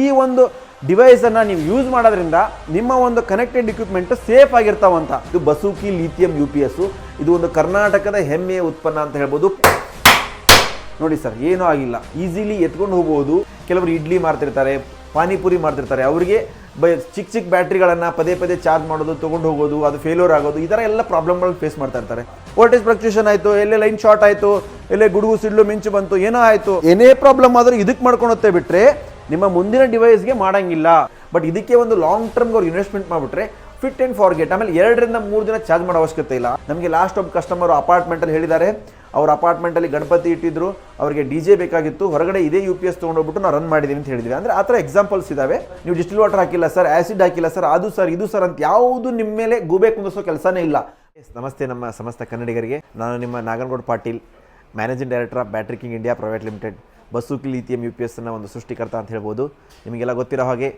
ಈ ಒಂದು ಡಿವೈಸನ್ನು ನೀವು ಯೂಸ್ ಮಾಡೋದ್ರಿಂದ ನಿಮ್ಮ ಒಂದು ಕನೆಕ್ಟೆಡ್ ಇಕ್ವಿಪ್ಮೆಂಟ್ ಸೇಫ್ ಆಗಿರ್ತಾವಂತ ಇದು Basuki lithium U P S ಇದು ಒಂದು ಕರ್ನಾಟಕದ ಹೆಮ್ಮೆಯ ಉತ್ಪನ್ನ ಅಂತ ಹೇಳ್ಬೋದು. ನೋಡಿ ಸರ್, ಏನೂ ಆಗಿಲ್ಲ. ಈಸಿಲಿ ಎತ್ಕೊಂಡು ಹೋಗ್ಬೋದು. ಕೆಲವರು ಇಡ್ಲಿ ಮಾಡ್ತಿರ್ತಾರೆ ಪಾನಿಪುರಿ ಮಾಡ್ತಿರ್ತಾರೆ ಅವರಿಗೆ ಬೈ ಚಿಕ್ಕ ಚಿಕ್ಕ ಬ್ಯಾಟ್ರಿಗಳನ್ನು ಪದೇ ಪದೇ ಚಾರ್ಜ್ ಮಾಡೋದು, ತೊಗೊಂಡು ಹೋಗೋದು, ಅದು ಫೇಲ್ಯೂರ್ ಆಗೋದು, ಈ ಥರ ಎಲ್ಲ ಪ್ರಾಬ್ಲಮ್ಗಳನ್ನ ಫೇಸ್ ಮಾಡ್ತಾ ಇರ್ತಾರೆ. ವೋಲ್ಟೇಜ್ ಫ್ಲಕ್ಚುಯೇಷನ್ ಆಯಿತು, ಎಲ್ಲೇ ಲೈನ್ ಶಾರ್ಟ್ ಆಯಿತು, ಎಲ್ಲೇ ಗುಡುಗು ಸಿಡ್ಲು ಮಿಂಚು ಬಂತು, ಏನೋ ಆಯಿತು. ಏನೇ ಪ್ರಾಬ್ಲಮ್ ಆದರೂ ಇದಕ್ಕೆ ಮಾಡ್ಕೊಳತ್ತೆ ಬಿಟ್ಟರೆ ನಿಮ್ಮ ಮುಂದಿನ ಡಿವೈಸ್ಗೆ ಮಾಡೋಂಗಿಲ್ಲ. ಬಟ್ ಇದಕ್ಕೆ ಒಂದು ಲಾಂಗ್ ಟರ್ಮ್ಗೆ ಅವ್ರು ಇನ್ವೆಸ್ಟ್ಮೆಂಟ್ ಮಾಡಿಬಿಟ್ರೆ ಫಿಟ್ ಆ್ಯಂಡ್ ಫಾರ್ಗೆಟ್ ಆಮೇಲೆ ಎರಡರಿಂದ ಮೂರು ದಿನ ಚಾರ್ಜ್ ಮಾಡೋ ಅವಶ್ಯಕತೆ ಇಲ್ಲ. ನಮಗೆ ಲಾಸ್ಟ್ ಒಬ್ಬ ಕಸ್ಟಮರ್ ಅಪಾರ್ಟ್ಮೆಂಟಲ್ಲಿ ಹೇಳಿದ್ದಾರೆ. ಅವ್ರ ಅಪಾರ್ಟ್ಮೆಂಟಲ್ಲಿ ಗಣಪತಿ ಇಟ್ಟಿದ್ರು. ಅವರಿಗೆ ಡಿ ಜೆ ಬೇಕಾಗಿತ್ತು. ಹೊರಗಡೆ ಇದೇ ಯು ಪಿ ಎಸ್ ತೊಗೊಂಡೋಗ್ಬಿಟ್ಟು ನಾವು ರನ್ ಮಾಡಿದ್ದೀನಿ ಅಂತ ಹೇಳಿದ್ವಿ. ಅಂದರೆ ಆ ಥರ ಎಕ್ಸಾಂಪಲ್ಸ್ ಇದಾವೆ. ನೀವು ಡಿಸ್ಟಿಲ್ ವಾಟರ್ ಹಾಕಿಲ್ಲ ಸರ್ ಆ್ಯಸಿಡ್ ಹಾಕಿಲ್ಲ ಸರ್ ಅದು ಸರ್ ಇದು ಸರ್ ಅಂತ ಯಾವುದು ನಿಮ್ಮ ಮೇಲೆ ಗೂಬೆ ಕುಂದಿಸೋ ಕೆಲಸನೇ ಇಲ್ಲ. ಎಸ್ ನಮಸ್ತೆ ನಮ್ಮ ಸಮಸ್ತ ಕನ್ನಡಿಗರಿಗೆ. ನಾನು ನಿಮ್ಮ Naganagowda Patil managing director of battery king India private limited Basuki lithium U P ಎಸ್ನ ಒಂದು ಸೃಷ್ಟಿಕರ್ತ ಅಂತ ಹೇಳ್ಬೋದು. ನಿಮಗೆಲ್ಲ ಗೊತ್ತಿರೋ ಹಾಗೆ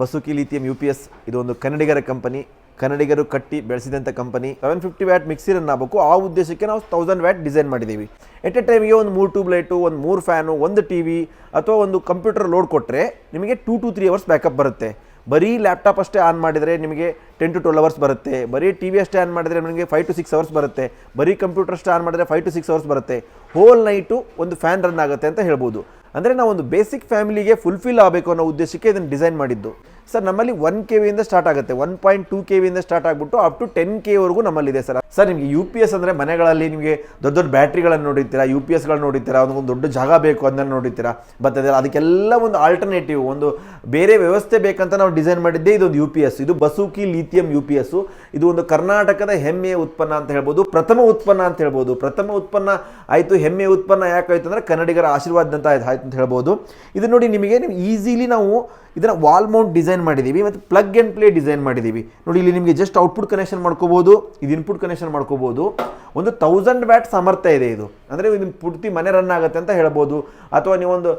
Basuki lithium U P S ಇದು ಒಂದು ಕನ್ನಡಿಗರ ಕಂಪನಿ. ಕನ್ನಡಿಗರು ಕಟ್ಟಿ ಬೆಳೆಸಿದಂಥ ಕಂಪನಿ. ಸೆವೆನ್ ಫಿಫ್ಟಿ ವ್ಯಾಟ್ ಮಿಕ್ಸಿರನ್ನು ರನ್ ಆಗಬೇಕು ಆ ಉದ್ದೇಶಕ್ಕೆ ನಾವು ತೌಸಂಡ್ ವ್ಯಾಟ್ ಡಿಸೈನ್ ಮಾಡಿದ್ದೀವಿ. ಎಟ್ ಎ ಟೈಮ್ಗೆ ಒಂದು ಮೂರು ಟ್ಯೂಬ್ ಲೈಟು ಒಂದು ಮೂರು ಫ್ಯಾನು ಒಂದು ಟಿ ವಿ ಅಥವಾ ಒಂದು ಕಂಪ್ಯೂಟರ್ ಲೋಡ್ ಕೊಟ್ಟರೆ ನಿಮಗೆ two to three hours backup ಬರುತ್ತೆ. ಬರೀ ಲ್ಯಾಪ್ಟಾಪ್ ಅಷ್ಟೇ ಆನ್ ಮಾಡಿದರೆ ನಿಮಗೆ ಟೆನ್ ಟು ಟ್ವೆಲ್ ಅವರ್ಸ್ ಬರುತ್ತೆ. ಬರೀ ಟಿ ವಿ ಅಷ್ಟೇ ಆನ್ ಮಾಡಿದರೆ ನಿಮಗೆ ಫೈವ್ ಟು ಸಿಕ್ಸ್ ಅವರ್ಸ್ ಬರುತ್ತೆ. ಬರೀ ಕಂಪ್ಯೂಟರ್ ಅಷ್ಟೇ ಆನ್ ಮಾಡಿದರೆ ಫೈವ್ ಟು ಸಿಕ್ಸ್ ಅವರ್ಸ್ ಬರುತ್ತೆ. ಹೋಲ್ ನೈಟು ಒಂದು ಫ್ಯಾನ್ ರನ್ ಆಗುತ್ತೆ ಅಂತ ಹೇಳ್ಬೋದು. ಅಂದರೆ ನಾವು ಒಂದು ಬೇಸಿಕ್ ಫ್ಯಾಮಿಲಿಗೆ ಫುಲ್ಫಿಲ್ ಆಗಬೇಕು ಅನ್ನೋ ಉದ್ದೇಶಕ್ಕೆ ಇದನ್ನು ಡಿಸೈನ್ ಮಾಡಿದ್ದು. ಸರ್, ನಮ್ಮಲ್ಲಿ ಒನ್ ಕೆ ವಿಯಿಂದ ಸ್ಟಾರ್ಟ್ ಆಗುತ್ತೆ. ಒನ್ ಪಾಯಿಂಟ್ ಟೂ ಕೆ ವಿಯಿಂದ ಸ್ಟಾರ್ಟ್ ಆಗಿಬಿಟ್ಟು ಅಪ್ ಟು ಟೆನ್ ಕೆ ವರೆಗೂ ನಮ್ಮಲ್ಲಿದೆ ಸರ್. ಸರ್, ನಿಮಗೆ ಯು ಪಿ ಎಸ್ ಅಂದರೆ ಮನೆಗಳಲ್ಲಿ ನಿಮಗೆ ದೊಡ್ಡ ದೊಡ್ಡ ಬ್ಯಾಟ್ರಿಗಳನ್ನು ನೋಡಿರ್ತೀರಾ? ಯು ಪಿ ಎಸ್ಗಳನ್ನ ನೋಡಿರ್ತೀರಾ? ಒಂದು ದೊಡ್ಡ ಜಾಗ ಬೇಕು ಅದನ್ನ ನೋಡಿರ್ತೀರಾ? ಅದೆಲ್ಲ ಅದಕ್ಕೆಲ್ಲ ಒಂದು ಆಲ್ಟರ್ನೇಟಿವ್ ಒಂದು ಬೇರೆ ವ್ಯವಸ್ಥೆ ಬೇಕಂತ ನಾವು ಡಿಸೈನ್ ಮಾಡಿದ್ದೇ ಇದೊಂದು ಯು ಪಿ ಎಸ್ ಇದು Basuki lithium U P S ಇದು ಒಂದು ಕರ್ನಾಟಕದ ಹೆಮ್ಮೆಯ ಉತ್ಪನ್ನ ಅಂತ ಹೇಳ್ಬೋದು. ಪ್ರಥಮ ಉತ್ಪನ್ನ ಅಂತ ಹೇಳ್ಬೋದು. ಪ್ರಥಮ ಉತ್ಪನ್ನ ಆಯಿತು, ಹೆಮ್ಮೆಯ ಉತ್ಪನ್ನ ಯಾಕಾಯಿತು ಅಂದರೆ ಕನ್ನಡಿಗರ ಆಶೀರ್ವಾದದಂತ ಆಯ್ತು ಆಯ್ತು ಅಂತ ಹೇಳ್ಬೋದು. ಇದು ನೋಡಿ ನಿಮಗೆ ಈಸಿಲಿ ನಾವು ಇದನ್ನು ವಾಲ್ ಮೌಂಟ್ ಡಿಸೈನ್ ಮಾಡಿದ್ದೀವಿ ಮತ್ತು ಪ್ಲಗ್ ಆ್ಯಂಡ್ ಪ್ಲೇ ಡಿಸೈನ್ ಮಾಡಿದ್ದೀವಿ ನೋಡಿ, ಇಲ್ಲಿ ನಿಮಗೆ ಜಸ್ಟ್ ಔಟ್ಪುಟ್ ಕನೆಕ್ಷನ್ ಮಾಡ್ಕೋಬೋದು, ಇದು ಇನ್ಪುಟ್ ಕನೆಕ್ಷನ್ ಮಾಡ್ಕೋಬೋದು. ಒಂದು ತೌಸಂಡ್ ವ್ಯಾಟ್ ಸಾಮರ್ಥ್ಯ ಇದೆ ಇದು. ಅಂದರೆ ಇದು ಪೂರ್ತಿ ಮನೆ ರನ್ ಆಗುತ್ತೆ ಅಂತ ಹೇಳ್ಬೋದು. ಅಥವಾ ನೀವೊಂದು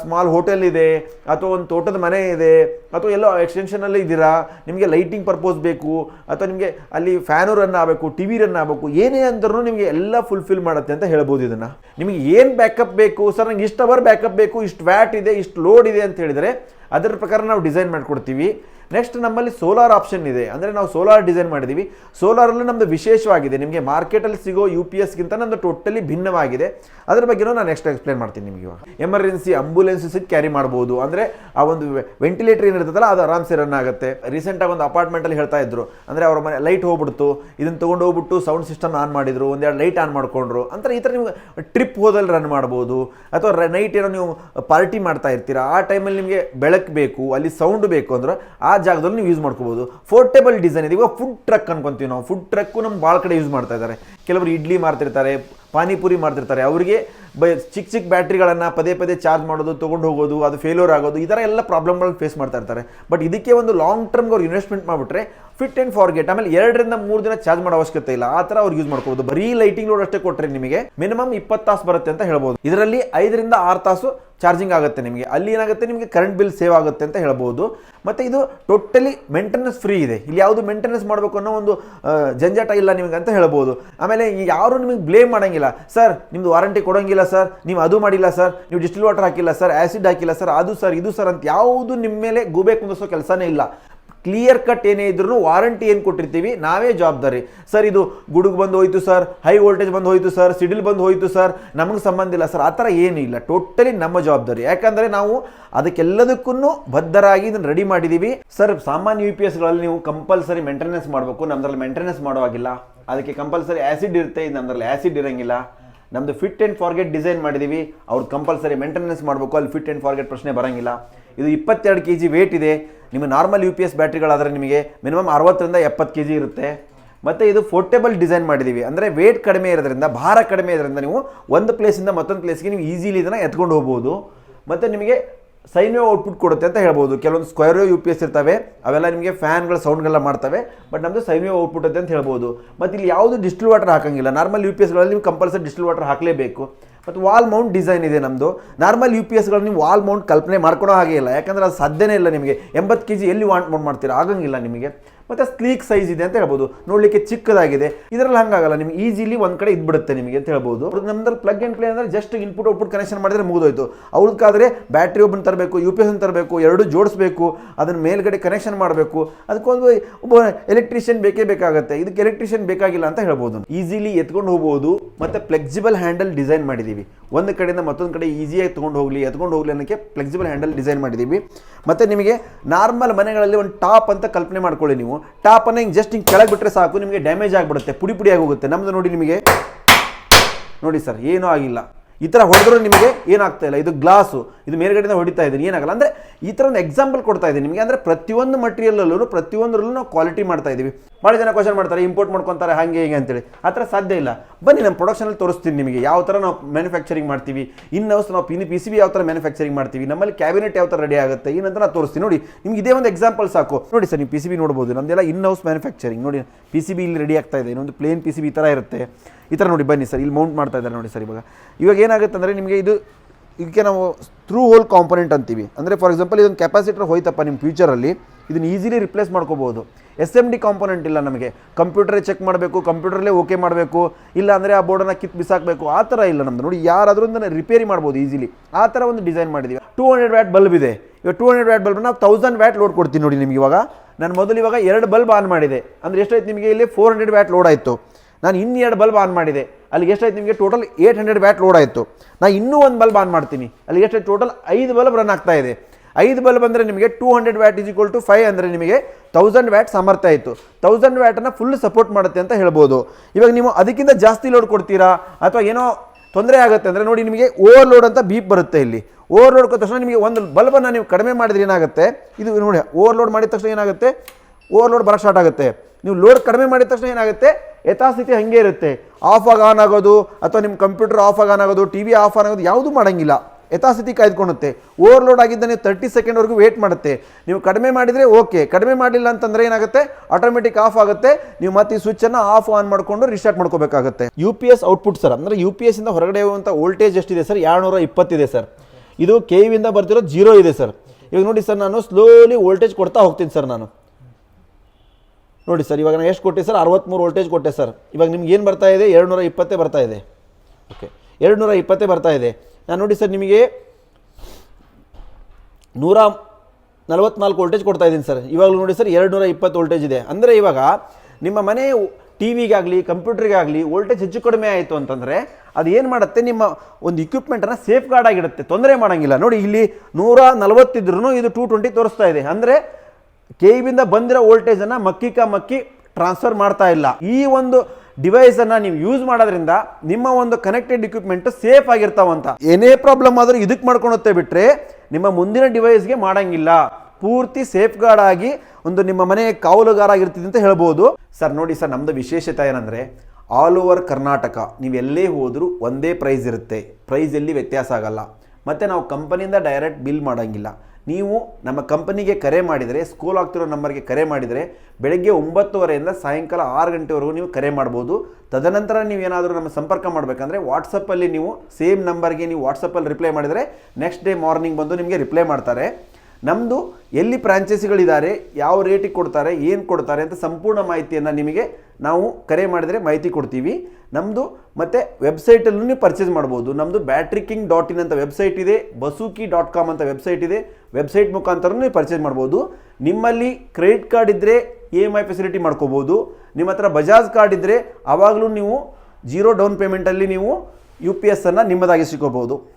ಸ್ಮಾಲ್ ಹೋಟೆಲ್ ಇದೆ, ಅಥವಾ ಒಂದು ತೋಟದ ಮನೆ ಇದೆ, ಅಥವಾ ಎಲ್ಲೋ ಎಕ್ಸ್ಟೆನ್ಷನಲ್ಲಿ ಇದ್ದೀರಾ, ನಿಮಗೆ ಲೈಟಿಂಗ್ ಪರ್ಪೋಸ್ ಬೇಕು, ಅಥವಾ ನಿಮಗೆ ಅಲ್ಲಿ ಫ್ಯಾನು ರನ್ ಆಗಬೇಕು ಟಿ ವಿ ರನ್ ಆಗಬೇಕು, ಏನೇ ಅಂದ್ರೂ ನಿಮಗೆ ಎಲ್ಲ ಫುಲ್ಫಿಲ್ ಮಾಡುತ್ತೆ ಅಂತ ಹೇಳ್ಬೋದು ಇದನ್ನು. ನಿಮಗೆ ಏನು ಬ್ಯಾಕಪ್ ಬೇಕು? ಸರ್, ನಂಗೆ ಇಷ್ಟು ಅವರ್ ಬ್ಯಾಕಪ್ ಬೇಕು, ಇಷ್ಟು ವ್ಯಾಟ್ ಇದೆ, ಇಷ್ಟು ಲೋಡ್ ಇದೆ ಅಂತ ಹೇಳಿದರೆ ಅದರ ಪ್ರಕಾರ ನಾವು ಡಿಸೈನ್ ಮಾಡಿಕೊಡ್ತೀವಿ. ನೆಕ್ಸ್ಟ್ ನಮ್ಮಲ್ಲಿ ಸೋಲಾರ್ ಆಪ್ಷನ್ ಇದೆ. ಅಂದರೆ ನಾವು ಸೋಲಾರ್ ಡಿಸೈನ್ ಮಾಡಿದ್ದೀವಿ ಸೋಲಾರಲ್ಲಿ ನಮ್ಮದು ವಿಶೇಷವಾಗಿದೆ. ನಿಮಗೆ ಮಾರ್ಕೆಟಲ್ಲಿ ಸಿಗೋ ಯು ಪಿ ಎಸ್ಗಿಂತ ನಮ್ಮದು ಟೋಟಲಿ ಭಿನ್ನವಾಗಿದೆ. ಅದ್ರ ಬಗ್ಗೆ ನಾನು ನೆಕ್ಸ್ಟ್ ಎಕ್ಸ್ಪ್ಲೇನ್ ಮಾಡ್ತೀನಿ ನಿಮಗೆ ಇವಾಗ. ಎಮರ್ಜೆನ್ಸಿ ಅಂಬುಲೆನ್ಸ್ ಕ್ಯಾರಿ ಮಾಡ್ಬೋದು. ಅಂದರೆ ಆ ಒಂದು ವೆಂಟಿಲೇಟರ್ ಏನಿರ್ತದಲ್ಲ ಅದು ಆರಾಮ್ಸೆ ರನ್ ಆಗುತ್ತೆ. ರೀಸೆಂಟಾಗಿ ಒಂದು ಅಪಾರ್ಟ್ಮೆಂಟಲ್ಲಿ ಹೇಳ್ತಾ ಇದ್ರು. ಅಂದರೆ ಅವರ ಮನೆ ಲೈಟ್ ಹೋಗ್ಬಿಡ್ತು. ಇದನ್ನು ತೊಗೊಂಡು ಹೋಗ್ಬಿಟ್ಟು ಸೌಂಡ್ ಸಿಸ್ಟಮ್ ಆನ್ ಮಾಡಿದ್ರು. ಒಂದೆರಡು ಲೈಟ್ ಆನ್ ಮಾಡ್ಕೊಂಡ್ರು. ಅಂತ ಈ ಥರ ನೀವು ಟ್ರಿಪ್ ಹೋದಲ್ಲಿ ರನ್ ಮಾಡ್ಬೋದು. ಅಥವಾ ನೈಟ್ ಏನೋ ನೀವು ಪಾರ್ಟಿ ಮಾಡ್ತಾ ಇರ್ತೀರಾ. ಆ ಟೈಮಲ್ಲಿ ನಿಮಗೆ ಬೆಳಕು ಬೇಕು. ಅಲ್ಲಿ ಸೌಂಡ್ ಬೇಕು ಅಂದ್ರೆ ಆ ಜಾಗದಲ್ಲಿ ನೀವು ಯೂಸ್ ಮಾಡ್ಕೋಬೋದು. ಫೋರ್ಟೇಬಲ್ ಡಿಸೈನ್ ಇದೆ. ಇವಾಗ ಫುಡ್ ಟ್ರಕ್ ಅನ್ಕೊಂತೀವಿ ನಾವು. ಫುಡ್ ಟ್ರಕ್ಕು ನಮ್ಮ ಭಾಳ ಕಡೆ ಯೂಸ್ ಮಾಡ್ತಾ ಇದ್ದಾರೆ ಕೆಲವರು ಇಡ್ಲಿ ಮಾಡ್ತಿರ್ತಾರೆ ಪಾನಿಪುರಿ ಮಾಡ್ತಿರ್ತಾರೆ ಅವರಿಗೆ ಬ ಚಿಕ್ಕ ಚಿಕ್ಕ ಬ್ಯಾಟ್ರಿಗಳನ್ನು ಪದೇ ಪದೇ ಚಾರ್ಜ್ ಮಾಡೋದು, ತೊಗೊಂಡು ಹೋಗೋದು, ಅದು ಫೇಲ್ಯೂರ್ ಆಗೋದು, ಈ ಥರ ಎಲ್ಲ ಪ್ರಾಬ್ಲಮ್ಗಳನ್ನ ಫೇಸ್ ಮಾಡ್ತಾ ಇರ್ತಾರೆ. ಬಟ್ ಇದಕ್ಕೆ ಒಂದು ಲಾಂಗ್ ಟರ್ಮ್ಗೆ ಅವ್ರು ಇನ್ವೆಸ್ಟ್ಮೆಂಟ್ ಮಾಡಿಬಿಟ್ರೆ ಫಿಟ್ ಆ್ಯಂಡ್ ಫಾರ್ಗೆಟ್ ಆಮೇಲೆ ಎರಡರಿಂದ ಮೂರು ದಿನ ಚಾರ್ಜ್ ಮಾಡೋ ಅವಶ್ಯಕತೆ ಇಲ್ಲ. ಆ ಥರ ಅವ್ರು ಯೂಸ್ ಮಾಡ್ಕೋಬಹುದು ಬರೀ ಲೈಟಿಂಗ್ ಲೋಡ್ ಅಷ್ಟೇ ಕೊಟ್ಟರೆ ನಿಮಗೆ ಮಿನಿಮಮ್ ಇಪ್ಪತ್ತು ತಾಸು ಬರುತ್ತೆ ಅಂತ ಹೇಳ್ಬೋದು. ಇದರಲ್ಲಿ ಐದರಿಂದ ಆರು ತಾಸು ಚಾರ್ಜಿಂಗ್ ಆಗುತ್ತೆ ನಿಮಗೆ. ಅಲ್ಲಿ ಏನಾಗುತ್ತೆ? ನಿಮಗೆ ಕರೆಂಟ್ ಬಿಲ್ ಸೇವ್ ಆಗುತ್ತೆ ಅಂತ ಹೇಳ್ಬೋದು. ಮತ್ತು ಇದು ಟೋಟಲಿ ಮೇಂಟೆನೆನ್ಸ್ ಫ್ರೀ ಇದೆ. ಇಲ್ಲಿ ಯಾವುದು ಮೇಂಟೆನೆನ್ಸ್ ಮಾಡಬೇಕು ಅನ್ನೋ ಒಂದು ಜಂಜಾಟ ಇಲ್ಲ ನಿಮಗೆ ಅಂತ ಹೇಳ್ಬೋದು. ಆಮೇಲೆ ಯಾರು ನಿಮಗೆ ಬ್ಲೇಮ್ ಮಾಡಂಗಿಲ್ಲ. ಸರ್ ನಿಮ್ದು ವಾರಂಟಿ ಕೊಡೋಂಗಿಲ್ಲ ಸರ್ ನೀವು ಅದು ಮಾಡಿಲ್ಲ ಸರ್ ನೀವು ಡಿಸ್ಟಿಲ್ ವಾಟರ್ ಹಾಕಿಲ್ಲ ಸರ್ ಆ್ಯಸಿಡ್ ಹಾಕಿಲ್ಲ ಸರ್ ಅದು ಸರ್ ಇದು ಸರ್ ಅಂತ ಯಾವುದು ನಿಮ್ಮ ಮೇಲೆ ಗೂಬೆ ಕುಂದಿಸೋ ಕೆಲಸನೇ ಇಲ್ಲ. ಕ್ಲಿಯರ್ ಕಟ್ ಏನೇ ಇದ್ರೂ ವಾರಂಟಿ ಏನು ಕೊಟ್ಟಿರ್ತೀವಿ, ನಾವೇ ಜವಾಬ್ದಾರಿ. ಸರ್ ಇದು ಗುಡುಗು ಬಂದು ಹೋಯಿತು ಸರ್ ಹೈ ವೋಲ್ಟೇಜ್ ಬಂದು ಹೋಯಿತು ಸರ್ ಸಿಡಿಲ್ ಬಂದು ಹೋಯಿತು ಸರ್ ನಮಗೆ ಸಂಬಂಧ ಇಲ್ಲ ಸರ್ ಆ ಥರ ಏನೂ ಇಲ್ಲ. ಟೋಟಲಿ ನಮ್ಮ ಜವಾಬ್ದಾರಿ. ಯಾಕಂದರೆ ನಾವು ಅದಕ್ಕೆಲ್ಲದಕ್ಕೂ ಬದ್ಧರಾಗಿ ಇದನ್ನು ರೆಡಿ ಮಾಡಿದ್ದೀವಿ ಸರ್ ಸಾಮಾನ್ಯ ಯು ಪಿ ಎಸ್ಗಳಲ್ಲಿ ನೀವು ಕಂಪಲ್ಸರಿ ಮೇಂಟೆನೆನ್ಸ್ ಮಾಡಬೇಕು. ನಮ್ಮದ್ರಲ್ಲಿ ಮೇಂಟೆನೆನ್ಸ್ ಮಾಡುವಾಗಿಲ್ಲ. ಅದಕ್ಕೆ ಕಂಪಲ್ಸರಿ ಆ್ಯಸಿಡ್ ಇರುತ್ತೆ. ಇದು ನಮ್ಮದ್ರಲ್ಲಿ ಆ್ಯಸಿಡ್ ಇರೋಂಗಿಲ್ಲ. ನಮ್ಮದು ಫಿಟ್ ಆ್ಯಂಡ್ ಫಾರ್ಗೆಟ್ ಡಿಸೈನ್ ಮಾಡಿದ್ದೀವಿ ಅವ್ರು ಕಂಪಲ್ಸರಿ ಮೇಂಟೆನೆನ್ಸ್ ಮಾಡಬೇಕು, ಅಲ್ಲಿ ಫಿಟ್ ಆ್ಯಂಡ್ ಫಾರ್ಗೆಟ್ ಪ್ರಶ್ನೆ ಬರೋಂಗಿಲ್ಲ. ಇದು ಇಪ್ಪತ್ತೆರಡು ಕೆ ಜಿ ವೇಟ್ ಇದೆ. ನಿಮ್ಮ ನಾರ್ಮಲ್ ಯು ಪಿ ಎಸ್ ಬ್ಯಾಟ್ರಿಗಳಾದರೆ ನಿಮಗೆ ಮಿನಿಮಮ್ ಅರವತ್ತರಿಂದ ಎಪ್ಪತ್ತು ಕೆ ಜಿ ಇರುತ್ತೆ. ಮತ್ತು ಇದು ಫೋರ್ಟೇಬಲ್ ಡಿಸೈನ್ ಮಾಡಿದ್ದೀವಿ ಅಂದರೆ ವೇಟ್ ಕಡಿಮೆ ಇರೋದ್ರಿಂದ, ಭಾರ ಕಡಿಮೆ ಇರೋದ್ರಿಂದ ನೀವು ಒಂದು ಪ್ಲೇಸಿಂದ ಮತ್ತೊಂದು ಪ್ಲೇಸ್ಗೆ ನೀವು ಈಸಿಲಿ ಇದನ್ನು ಎತ್ಕೊಂಡು ಹೋಗ್ಬೋದು. ಮತ್ತು ನಿಮಗೆ ಸೈನ್ ಔಟ್ಪುಟ್ ಕೊಡುತ್ತೆ ಅಂತ ಹೇಳ್ಬೋದು. ಕೆಲವೊಂದು square wave U P S ಇರ್ತವೆ. ಅವೆಲ್ಲ ನಿಮಗೆ ಫ್ಯಾನ್ಗಳ ಸೌಂಡ್ಗೆಲ್ಲ ಮಾಡ್ತವೆ. ಬಟ್ ನಮ್ಮದು ಸೈನ್ ವೇವ್ ಔಟ್ಪುಟ್ ಅಂತ ಹೇಳ್ಬೋದು. ಮತ್ತು ಇಲ್ಲಿ ಯಾವುದು ಡಿಸ್ಟಿಲ್ ವಾಟರ್ ಹಾಕಂಗಿಲ್ಲ. ನಾರ್ಮಲ್ ಯು ಪಿ ಎಸ್ಗಳಲ್ಲಿ ನೀವು ಕಂಪಲ್ಸರಿ ಡಿಸ್ಟಿಲ್ ವಾಟರ್ ಹಾಕಲೇಬೇಕು. ಮತ್ತು ವಾಲ್ ಮೌಂಟ್ ಡಿಸೈನ್ ಇದೆ ನಮ್ಮದು ನಾರ್ಮಲ್ ಯು ಪಿ ಎಸ್ಗಳು ನೀವು ವಾಲ್ ಮೌಂಟ್ ಕಲ್ಪನೆ ಮಾಡ್ಕೊಳೋ ಹಾಗೆ ಇಲ್ಲ. ಯಾಕಂದರೆ ಅದು ಸಾಧ್ಯನೇ ಇಲ್ಲ ನಿಮಗೆ. ಎಂಬತ್ತು ಕೆ ಜಿ ಎಲ್ಲಿ ವಾಂಟ್ ಮೌಂಟ್ ಮಾಡ್ತೀರಾ? ಆಗಂಗಿಲ್ಲ ನಿಮಗೆ. ಮತ್ತು ಸ್ಲೀಕ್ ಸೈಜ್ ಇದೆ ಅಂತ ಹೇಳ್ಬೋದು. ನೋಡಲಿಕ್ಕೆ ಚಿಕ್ಕದಾಗಿದೆ. ಇದರಲ್ಲಿ ಹಂಗಾಗಲ್ಲ, ನಿಮ್ಗೆ ಈಸಿಲಿ ಒಂದು ಕಡೆ ಇದ್ಬಿಡುತ್ತೆ ನಿಮಗೆ ಅಂತ ಹೇಳ್ಬೋದು. ನಮ್ದಲ್ಲಿ ಪ್ಲಗ್ ಆ್ಯಂಡ್ ಪ್ಲೇ ಅಂದರೆ ಜಸ್ಟ್ ಇನ್ಪುಟ್ ಔಟ್ಪುಟ್ ಕನೆಕ್ಷನ್ ಮಾಡಿದ್ರೆ ಮುಗಿದೋಯ್ತು. ಅವ್ರದ್ದಾದರೆ ಬ್ಯಾಟ್ರಿ ಒಬ್ಬನ ತರಬೇಕು ಯು ಪಿ ಎಸ್ ತರಬೇಕು, ಎರಡು ಜೋಡಿಸ್ಬೇಕು, ಅದನ್ನ ಮೇಲ್ಗಡೆ ಕನೆಕ್ಷನ್ ಮಾಡಬೇಕು. ಅದಕ್ಕೊಂದು ಒಬ್ಬ ಎಲೆಕ್ಟ್ರಿಷಿಯನ್ ಬೇಕೇ ಬೇಕಾಗುತ್ತೆ. ಇದಕ್ಕೆ ಎಲೆಕ್ಟ್ರಿಷಿಯನ್ ಬೇಕಾಗಿಲ್ಲ ಅಂತ ಹೇಳ್ಬೋದು. ಈಸಿಲಿ ಎತ್ಕೊಂಡು ಹೋಗ್ಬೋದು. ಮತ್ತೆ ಫ್ಲೆಕ್ಸಿಬಲ್ ಹ್ಯಾಂಡಲ್ ಡಿಸೈನ್ ಮಾಡಿದ್ದೀವಿ ಒಂದು ಕಡೆಯಿಂದ ಮತ್ತೊಂದು ಕಡೆ ಈಸಿಯಾಗಿ ತೊಗೊಂಡು ಹೋಗಲಿ, ಎತ್ಕೊಂಡು ಹೋಗಲಿ ಅನ್ನೋಕ್ಕೆ ಫ್ಲೆಕ್ಸಿಬಲ್ ಹ್ಯಾಂಡಲ್ ಡಿಸೈನ್ ಮಾಡಿದ್ದೀವಿ ಮತ್ತು ನಿಮಗೆ ನಾರ್ಮಲ್ ಮನೆಗಳಲ್ಲಿ ಒಂದು ಟಾಪ್ ಅಂತ ಕಲ್ಪನೆ ಮಾಡ್ಕೊಳ್ಳಿ ನೀವು. ಟಾಪನ್ನು ಹಿಂಗೆ ಜಸ್ಟ್ ಹಿಂಗೆ ಕೆಳಗೆ ಬಿಟ್ಟರೆ ಸಾಕು, ನಿಮಗೆ ಡ್ಯಾಮೇಜ್ ಆಗಿಬಿಡುತ್ತೆ, ಪುಡಿ ಪುಡಿ ಆಗೋಗುತ್ತೆ. ನಮ್ಮದು ನೋಡಿ ನಿಮಗೆ. ನೋಡಿ ಸರ್, ಏನೂ ಆಗಿಲ್ಲ. ಈ ಥರ ಹೊಡೆದ್ರು ನಿಮಗೆ ಏನಾಗ್ತಾ ಇಲ್ಲ. ಇದು ಗ್ಲಾಸು. ಇದು ಮೇಲ್ಗಡೆಯಿಂದ ಹೊಡಿತಾ ಇದ್ದೀನಿ. ಏನಾಗಲ್ಲ. ಅಂದರೆ ಈ ಥರ ಒಂದು ಎಕ್ಸಾಂಪಲ್ ಕೊಡ್ತಾ ಇದ್ದೀನಿ ನಿಮಗೆ. ಅಂದರೆ ಪ್ರತಿಯೊಂದು ಮಟೀರಿಯಲಲ್ಲೂ ಪ್ರತಿಯೊಂದರಲ್ಲೂ ನಾವು ಕ್ವಾಲಿಟಿ ಮಾಡ್ತಾ ಇದ್ದೀವಿ ಭಾಳ ಜನ ಕ್ವಶನ್ ಮಾಡ್ತಾರೆ ಇಂಪೋರ್ಟ್ ಮಾಡ್ಕೊತಾರೆ, ಹಾಗೆ, ಹೇಗೆ ಅಂತೇಳಿ. ಆ ಥರ ಸಾಧ್ಯ ಇಲ್ಲ. ಬನ್ನಿ ನಮ್ಮ ಪ್ರೊಡಕ್ಷನಲ್ಲಿ ತೋರಿಸ್ತೀನಿ ನಿಮಗೆ. ಯಾವ ಥರ ನಾವು ಮ್ಯಾನುಫ್ಯಾಕ್ಚರಿಂಗ್ ಮಾಡ್ತೀವಿ. ಇನ್ ಹೌಸ್ ನಾವು ಪಿ ಪಿ ಸಿ ಬಿ ಯಾವ ಥರ ಮ್ಯಾನುಫ್ಯಾಕ್ಚರಿಂಗ್ ಮಾಡ್ತೀವಿ. ನಮ್ಮಲ್ಲಿ ಕ್ಯಾಬಿನೆಟ್ ಯಾವ ಥರ ರೆಡಿ ಆಗುತ್ತೆ. ಏನಂತ ನಾನು ತೋರಿಸ್ತೀನಿ. ನೋಡಿ, ನಿಮ್ಗೆ ಇದೇ ಒಂದು ಎಕ್ಸಾಂಪಲ್ ಸಾಕು. ನೋಡಿ ಸರ್, ನೀವು ಪಿ ಸಿ ಬಿ ನೋಡ್ಬೋದು. ನಮ್ದೆಲ್ಲ ಇನ್ ಹೌಸ್ ಮ್ಯಾನುಫ್ಯಾಕ್ಚರಿಂಗ್ ನೋಡಿ ಪಿ ಸಿ ಬಿ ಇಲ್ಲಿ ರೆಡಿ ಆಗ್ತಾ ಇದೆ. ಇನ್ನೊಂದು ಪ್ಲೇನ್ ಪಿ ಸಿ ಬಿ ಈ ಥರ ಇರುತ್ತೆ. ಈ ಥರ ನೋಡಿ, ಬನ್ನಿ ಸರ್. ಇಲ್ಲಿ ಮೌಂಟ್ ಮಾಡ್ತಾ ಇದ್ದಾರೆ ನೋಡಿ ಸರ್ ಇವಾಗ. ಇವಾಗ ಏನಾಗುತ್ತೆ ಅಂದರೆ ನಿಮಗೆ ಇದು ಇದಕ್ಕೆ ನಾವು ಥ್ರೂ ಹೋಲ್ ಕಾಂಪೊನೆಂಟ್ ಅಂತೀವಿ. ಅಂದರೆ ಫಾರ್ ಎಕ್ಸಾಂಪಲ್ ಇದೊಂದು ಕೆಪಾಸಿಟರ್ ಹೋಯ್ತಪ್ಪ ನಿಮ್ಮ ಫ್ಯೂಚರಲ್ಲಿ ಇದನ್ನು ಈಸಿಲಿ ರಿಪ್ಲೇಸ್ ಮಾಡ್ಕೋಬೋದು. ಎಸ್ ಎಂ ಡಿ ಕಾಂಪೊನೆಂಟ್ ಇಲ್ಲ ನಮಗೆ. ಕಂಪ್ಯೂಟರೇ ಚೆಕ್ ಮಾಡಬೇಕು ಕಂಪ್ಯೂಟರಲ್ಲೇ ಓಕೆ ಮಾಡಬೇಕು, ಇಲ್ಲ ಅಂದರೆ ಆ ಬೋರ್ಡನ್ನು ಕಿತ್ತು ಬಿಸಾಕಬೇಕು, ಆ ಥರ ಇಲ್ಲ ನಮ್ಮದು ನೋಡಿ ಯಾರಾದರೂ ರಿಪೇರಿ ಮಾಡ್ಬೋದು ಈಸಿಲಿ ಆ ಥರ ಒಂದು ಡಿಸೈನ್ ಮಾಡಿದ್ದೀವಿ ಟೂ ಹಂಡ್ರೆಡ್ ವ್ಯಾಟ್ ಬಲ್ಬ್ ಇದೆ. ಇವಾಗ ಟೂ ಹಂಡ್ರೆಡ್ ವ್ಯಾಟ್ ಬಲ್ಬ್ ನಾವು ತೌಸಂಡ್ ವ್ಯಾಟ್ ಲೋಡ್ ಕೊಡ್ತೀನಿ ನೋಡಿ ನಿಮಗೆ ಇವಾಗ. ನಾನು ಮೊದಲು ಇವಾಗ ಎರಡು ಬಲ್ಬ್ ಆನ್ ಮಾಡಿದೆ. ಅಂದರೆ ಎಷ್ಟಾಯ್ತು ನಿಮಗೆ? ಇಲ್ಲಿ ಫೋರ್ ಹಂಡ್ರೆಡ್ ವ್ಯಾಟ್ ಲೋಡ್ ಆಯಿತು. ನಾನು ಇನ್ನೆರಡು ಬಲ್ಬ್ ಆನ್ ಮಾಡಿದೆ. ಅಲ್ಲಿ ಎಷ್ಟಾಯ್ತು ನಿಮಗೆ? Total eight hundred watt load ಆಯಿತು. ನಾನು ಇನ್ನೂ ಒಂದು ಬಲ್ಬ್ ಆನ್ ಮಾಡ್ತೀನಿ. ಅಲ್ಲಿ ಎಷ್ಟಾಯ್ತು? ಟೋಟಲ್ ಐದು ಬಲ್ಬ್ ರನ್ ಆಗ್ತಾ ಇದೆ. ಐದು ಬಲ್ಬ್ ಅಂದರೆ ನಿಮಗೆ two hundred watt is equal to five ಅಂದರೆ ನಿಮಗೆ ತೌಸಂಡ್ ವ್ಯಾಟ್ ಸಾಮರ್ಥ್ಯ ಆಯಿತು. ತೌಸಂಡ್ ವ್ಯಾಟನ್ನು ಫುಲ್ ಸಪೋರ್ಟ್ ಮಾಡುತ್ತೆ ಅಂತ ಹೇಳ್ಬೋದು. ಇವಾಗ ನೀವು ಅದಕ್ಕಿಂತ ಜಾಸ್ತಿ ಲೋಡ್ ಕೊಡ್ತೀರಾ? ಅಥವಾ ಏನೋ ತೊಂದರೆ ಆಗುತ್ತೆ ಅಂದರೆ ನೋಡಿ ನಿಮಗೆ ಓವರ್ಲೋಡ್ ಅಂತ ಬೀಪ್ ಬರುತ್ತೆ ಇಲ್ಲಿ. ಓವರ್ಲೋಡ್ ಕೊಟ್ಟ ತಕ್ಷಣ ನಿಮಗೆ ಒಂದು ಬಲ್ಬನ್ನು ನೀವು ಕಡಿಮೆ ಮಾಡಿದ್ರೆ ಏನಾಗುತ್ತೆ? ಇದು ನೋಡಿ ಓವರ್ಲೋಡ್ ಮಾಡಿದ ತಕ್ಷಣ ಏನಾಗುತ್ತೆ? ಓವರ್ಲೋಡ್ ಬರೋಕ್ಕೆ ಸ್ಟಾರ್ಟ್ ಆಗುತ್ತೆ. ನೀವು ಲೋಡ್ ಕಡಿಮೆ ಮಾಡಿದ ತಕ್ಷಣ ಏನಾಗುತ್ತೆ? ಯಥಾಸ್ಥಿತಿ ಹಾಗೆ ಇರುತ್ತೆ. ಆಫ್ ಆಗಿ ಆನ್ ಆಗೋದು ಅಥವಾ ನಿಮ್ಮ ಕಂಪ್ಯೂಟರ್ ಆಫ್ ಆಗಿ ಆನ್ ಆಗೋದು ಟಿ ವಿ ಆಫ್ ಆನ್ ಆಗೋದು ಯಾವುದೂ ಮಾಡೋಂಗಿಲ್ಲ. ಯಥಾಸ್ಥಿತಿ ಕಾಯ್ದುಕೊಳ್ಳುತ್ತೆ. ಓವರ್ಲೋಡ್ ಆಗಿದ್ದ ನೀವು ತರ್ಟಿ ಸೆಕೆಂಡ್ವರೆಗೂ ವೇಟ್ ಮಾಡುತ್ತೆ. ನೀವು ಕಡಿಮೆ ಮಾಡಿದರೆ ಓಕೆ ಕಡಿಮೆ ಮಾಡಿಲ್ಲ ಅಂತಂದರೆ ಏನಾಗುತ್ತೆ? ಆಟೋಮೆಟಿಕ್ ಆಫ್ ಆಗುತ್ತೆ. ನೀವು ಮತ್ತೆ ಈ ಸ್ವಿಚ್ಚನ್ನು ಆಫ್ ಆನ್ ಮಾಡಿಕೊಂಡು ರಿಸ್ಟಾರ್ಟ್ ಮಾಡ್ಕೋಬೇಕಾಗುತ್ತೆ. U P S output sir ಅಂದರೆ ಯು ಪಿ ಎಸ್ಸಿಂದ ಹೊರಗಡೆ ಹೋಗುವಂಥ ವೋಲ್ಟೇಜ್ ಎಷ್ಟಿದೆ ಸರ್ ಎರಡುನೂರ ಇಪ್ಪತ್ತಿದೆ ಸರ್ ಇದು ಕೆ ವಿಯಿಂದ ಬರ್ತಿರೋ ಜೀರೋ ಇದೆ ಸರ್ ಇವಾಗ ನೋಡಿ ಸರ್ ನಾನು ಸ್ಲೋಲಿ ವೋಲ್ಟೇಜ್ ಕೊಡ್ತಾ ಹೋಗ್ತೀನಿ ಸರ್ ನಾನು. ನೋಡಿ ಸರ್, ಇವಾಗ ನಾನು ಎಷ್ಟು ಕೊಟ್ಟೆ ಸರ್? ಅರವತ್ತ್ಮೂರು ವೋಲ್ಟೇಜ್ ಕೊಟ್ಟೆ ಸರ್. ಇವಾಗ ನಿಮ್ಗೆ ಏನು ಬರ್ತಾ ಇದೆ? ಎರಡು ನೂರ ಇಪ್ಪತ್ತೇ ಬರ್ತಾ ಇದೆ. ಓಕೆ ಎರಡು ನೂರ ಇಪ್ಪತ್ತೇ ಬರ್ತಾ ಇದೆ. ನಾನು ನೋಡಿ ಸರ್, ನಿಮಗೆ ನೂರ ನಲವತ್ನಾಲ್ಕು ವೋಲ್ಟೇಜ್ ಕೊಡ್ತಾ ಇದ್ದೀನಿ ಸರ್. ಇವಾಗಲೂ ನೋಡಿ ಸರ್ ಎರಡು ನೂರ ಇಪ್ಪತ್ತು ವೋಲ್ಟೇಜ್ ಇದೆ. ಅಂದರೆ ಇವಾಗ ನಿಮ್ಮ ಮನೆ ಟಿ ವಿಗಾಗಲಿ ಕಂಪ್ಯೂಟ್ರಿಗಾಗಲಿ ವೋಲ್ಟೇಜ್ ಹೆಚ್ಚು ಕಡಿಮೆ ಆಯಿತು ಅಂತಂದರೆ ಅದು ಏನು ಮಾಡುತ್ತೆ? ನಿಮ್ಮ ಒಂದು ಇಕ್ವಿಪ್ಮೆಂಟನ್ನು ಸೇಫ್ ಗಾರ್ಡ್ ಆಗಿಡುತ್ತೆ. ತೊಂದರೆ ಮಾಡೋಂಗಿಲ್ಲ. ನೋಡಿ, ಇಲ್ಲಿ ನೂರ ನಲವತ್ತಿದ್ರೂ ಇದು ಟೂ ಟ್ವೆಂಟಿ ತೋರಿಸ್ತಾ ಇದೆ. ಅಂದರೆ ಕೆ ವಿಂದ ಬಂದಿರೋ ವೋಲ್ಟೇಜನ್ನು ಮಕ್ಕಿಕ ಮಕ್ಕಿ ಟ್ರಾನ್ಸ್ಫರ್ ಮಾಡ್ತಾ ಇಲ್ಲ. ಈ ಒಂದು ಡಿವೈಸನ್ನು ನೀವು ಯೂಸ್ ಮಾಡೋದ್ರಿಂದ ನಿಮ್ಮ ಒಂದು ಕನೆಕ್ಟೆಡ್ ಇಕ್ವಿಪ್ಮೆಂಟ್ ಸೇಫ್ ಆಗಿರ್ತಾವಂತ. ಏನೇ ಪ್ರಾಬ್ಲಮ್ ಆದರೂ ಇದಕ್ಕೆ ಮಾಡ್ಕೊಳುತ್ತೆ ಬಿಟ್ಟರೆ ನಿಮ್ಮ ಮುಂದಿನ ಡಿವೈಸ್ಗೆ ಮಾಡಂಗಿಲ್ಲ. ಪೂರ್ತಿ ಸೇಫ್ ಗಾರ್ಡ್ ಆಗಿ ಒಂದು ನಿಮ್ಮ ಮನೆ ಕಾವಲುಗಾರ ಆಗಿರ್ತಿದೆ ಅಂತ ಹೇಳ್ಬೋದು. ಸರ್, ನೋಡಿ ಸರ್ ನಮ್ಮದು ವಿಶೇಷತೆ ಏನಂದರೆ ಆಲ್ ಓವರ್ ಕರ್ನಾಟಕ, ನೀವು ಎಲ್ಲೇ ಹೋದರೂ ಒಂದೇ ಪ್ರೈಸ್ ಇರುತ್ತೆ. ಪ್ರೈಸ್ ಎಲ್ಲಿ ವ್ಯತ್ಯಾಸ ಆಗಲ್ಲ. ಮತ್ತು ನಾವು ಕಂಪನಿಯಿಂದ ಡೈರೆಕ್ಟ್ ಬಿಲ್ ಮಾಡೋಂಗಿಲ್ಲ. ನೀವು ನಮ್ಮ ಕಂಪನಿಗೆ ಕರೆ ಮಾಡಿದರೆ ಸ್ಕೂಲ್ ಆಗ್ತಿರೋ ನಂಬರ್ಗೆ ಕರೆ ಮಾಡಿದರೆ, ಬೆಳಗ್ಗೆ ಒಂಬತ್ತುವರೆಯಿಂದ ಸಾಯಂಕಾಲ ಆರು ಗಂಟೆವರೆಗೂ ನೀವು ಕರೆ ಮಾಡ್ಬೋದು. ತದನಂತರ ನೀವು ಏನಾದರೂ ನಮ್ಮ ಸಂಪರ್ಕ ಮಾಡಬೇಕಂದ್ರೆ ವಾಟ್ಸಪ್ಪಲ್ಲಿ ನೀವು ಸೇಮ್ ನಂಬರ್ಗೆ ನೀವು ವಾಟ್ಸಪ್ಪಲ್ಲಿ ರಿಪ್ಲೈ ಮಾಡಿದರೆ ನೆಕ್ಸ್ಟ್ ಡೇ ಮಾರ್ನಿಂಗ್ ಬಂದು ನಿಮಗೆ ರಿಪ್ಲೈ ಮಾಡ್ತಾರೆ. ನಮ್ಮದು ಎಲ್ಲಿ ಫ್ರಾಂಚೈಸಿಗಳಿದ್ದಾರೆ ಯಾವ ರೇಟಿಗೆ ಕೊಡ್ತಾರೆ, ಏನು ಕೊಡ್ತಾರೆ ಅಂತ ಸಂಪೂರ್ಣ ಮಾಹಿತಿಯನ್ನು ನಿಮಗೆ ನಾವು ಕರೆ ಮಾಡಿದರೆ ಮಾಹಿತಿ ಕೊಡ್ತೀವಿ. ನಮ್ಮದು ಮತ್ತು ವೆಬ್ಸೈಟಲ್ಲೂ ನೀವು ಪರ್ಚೇಸ್ ಮಾಡ್ಬೋದು. ನಮ್ಮದು ಬ್ಯಾಟ್ರಿ ಕಿಂಗ್ ಡಾಟ್ ಇನ್ ಅಂತ ವೆಬ್ಸೈಟ್ ಇದೆ, ಬಸುಕಿ ಡಾಟ್ ಕಾಮ್ ಅಂತ ವೆಬ್ಸೈಟ್ ಇದೆ. ವೆಬ್ಸೈಟ್ ಮುಖಾಂತರ ನೀವು ಪರ್ಚೇಸ್ ಮಾಡ್ಬೋದು. ನಿಮ್ಮಲ್ಲಿ ಕ್ರೆಡಿಟ್ ಕಾರ್ಡ್ ಇದ್ದರೆ ಇ ಎಂ ಐ ಫೆಸಿಲಿಟಿ ಮಾಡ್ಕೋಬೋದು. ನಿಮ್ಮ ಹತ್ರ ಬಜಾಜ್ ಕಾರ್ಡ್ ಇದ್ದರೆ ಆವಾಗಲೂ ನೀವು ಜೀರೋ ಡೌನ್ ಪೇಮೆಂಟಲ್ಲಿ ನೀವು ಯು ಪಿ ಎಸ್ ಅನ್ನು ನಿಮ್ಮದಾಗಿಸಿಕೋಬೋದು